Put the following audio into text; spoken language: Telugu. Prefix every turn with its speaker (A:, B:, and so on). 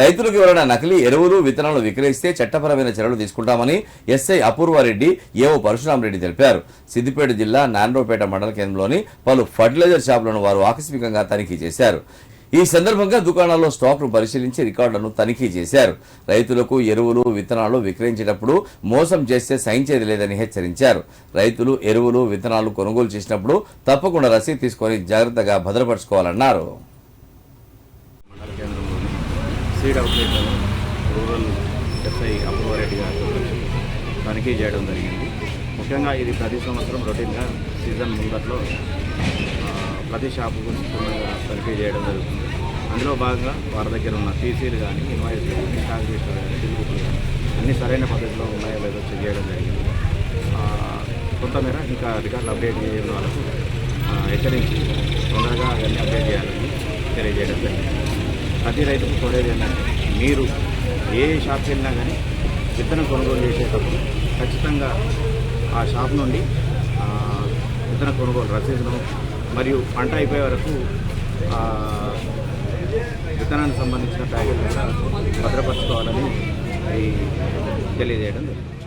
A: రైతులకు ఎవరైనా నకిలీ ఎరువులు విత్తనాలు విక్రయిస్తే చట్టపరమైన చర్యలు తీసుకుంటామని ఎస్ఐ అపూర్వారెడ్డి ఏఓ పరశురామరెడ్డి తెలిపారు. సిద్దిపేట జిల్లా నాండోపేట మండల కేంద్రంలోని పలు ఫర్టిలైజర్ షాపులను వారు ఆకస్మికంగా తనిఖీ చేశారు. ఈ సందర్భంగా దుకాణాల్లో స్టాక్ను పరిశీలించి రికార్డులను తనిఖీ చేశారు. రైతులకు ఎరువులు విత్తనాలు విక్రయించేటప్పుడు మోసం చేస్తే సహించేది లేదని హెచ్చరించారు. రైతులు ఎరువులు విత్తనాలు కొనుగోలు చేసినప్పుడు తప్పకుండా రసీదు తీసుకొని జాగ్రత్తగా భద్రపరచుకోవాలన్నారు.
B: సీడ్ అవుట్లెట్లను రూరల్ ఎస్ఐ అపూర్వారెడ్డి గారు తనిఖీ చేయడం జరిగింది. ముఖ్యంగా ఇది ప్రతి సంవత్సరం రొటీన్గా సీజన్ ముందట్లో ప్రతి షాపుకు క్షుణ్ణంగా తనిఖీ చేయడం జరుగుతుంది. అందులో భాగంగా వారి దగ్గర ఉన్న టీసీలు కానీ ఇన్వాయిస్లు కానీ స్టాక్ రిజిస్టర్ కానీ బిల్ బుక్లు కానీ అన్నీ సరైన పద్ధతిలో ఉన్నాయో లేదో చెక్ చేయడం జరిగింది. కొంతమేర ఇంకా రికార్డులు అప్డేట్ చేయడం వాళ్ళకు హెచ్చరించి తొందరగా అవన్నీ అప్డేట్ చేయాలని తెలియజేయడం జరిగింది. ప్రతి రైతుకు కోరేది ఏంటంటే మీరు ఏ షాప్కి వెళ్ళినా కానీ విత్తనం కొనుగోలు చేసేటప్పుడు ఖచ్చితంగా ఆ షాప్ నుండి విత్తన కొనుగోలు రసీదును మరియు పంట అయిపోయే వరకు విత్తనానికి సంబంధించిన ప్యాకెట్ కూడా భద్రపరచుకోవాలని తెలియజేయడం జరిగింది.